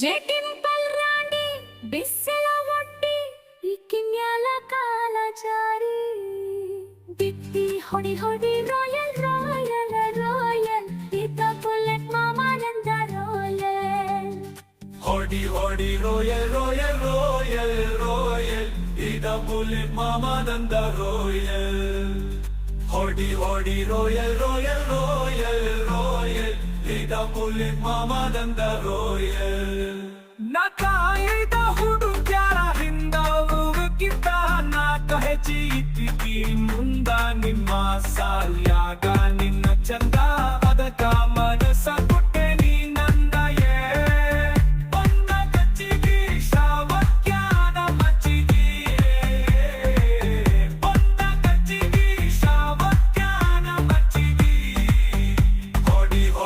ಜೇಟಿಂಪಲ್ ಪಲ್ರಾಂಡಿ, ಬಿಸಿಲ ಒಡ್ಡಿ ಇಕ್ಕಿನ್ಯಾಲ ಕಾಲ ಜಾರಿ. ಬಿಟ್ಟಿ ಹೊಡಿ ಹೊಡಿ ರಾಯಲ್ ರಾಯಲ್ ರಾಯಲ್ ಇದ್ದ ಬುಲೆಟ್ ಮಾಮಾನಂದ ರಾಯಲ್ ಹೊಡಿ ಹೊಡಿ ರೋಯಲ್ ರೋಯಲ್ ರೋಯಲ್ ರೋಯಲ್ ಇದ ಬುಲೆಟ್ ಮಾಮಾನಂದ ರೋಯಲ್ ಹೊಡಿ ಹೊಡಿ ರೋಯಲ್ ರೋಯಲ್ ರೋಯಲ್ ರೋಯಲ್ ಇದ ಬುಲೆಟ್ ಮಾಮಾನಂದ ರೋಯಲ್. ನಕಾಯಿದ ಹುಡುಗ್ಯಾರ ಹಿಂದ ಹೋಗಕ್ಕಿಂತ ನಾಕ ಹೆಚ್ಚಿ ಇದ್ದಿದ್ದಿ ಮುಂದ ನಿಮ್ಮ ಸಾಲ್ಯಾಗ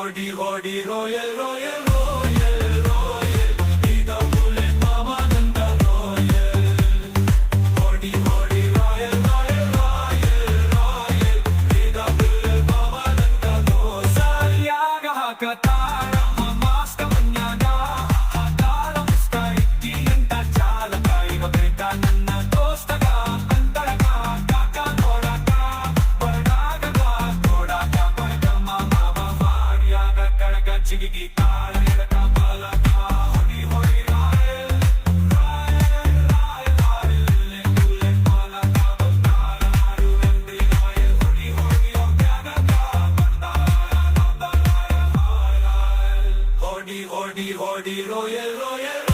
ஓடி ஓடி ரோயல் ரோயல் ரோயல் ரோயல். இத புல்லட் மாமா நந்த ரோயல் ஓடி Hordy, hordy, hordy, royal, royal.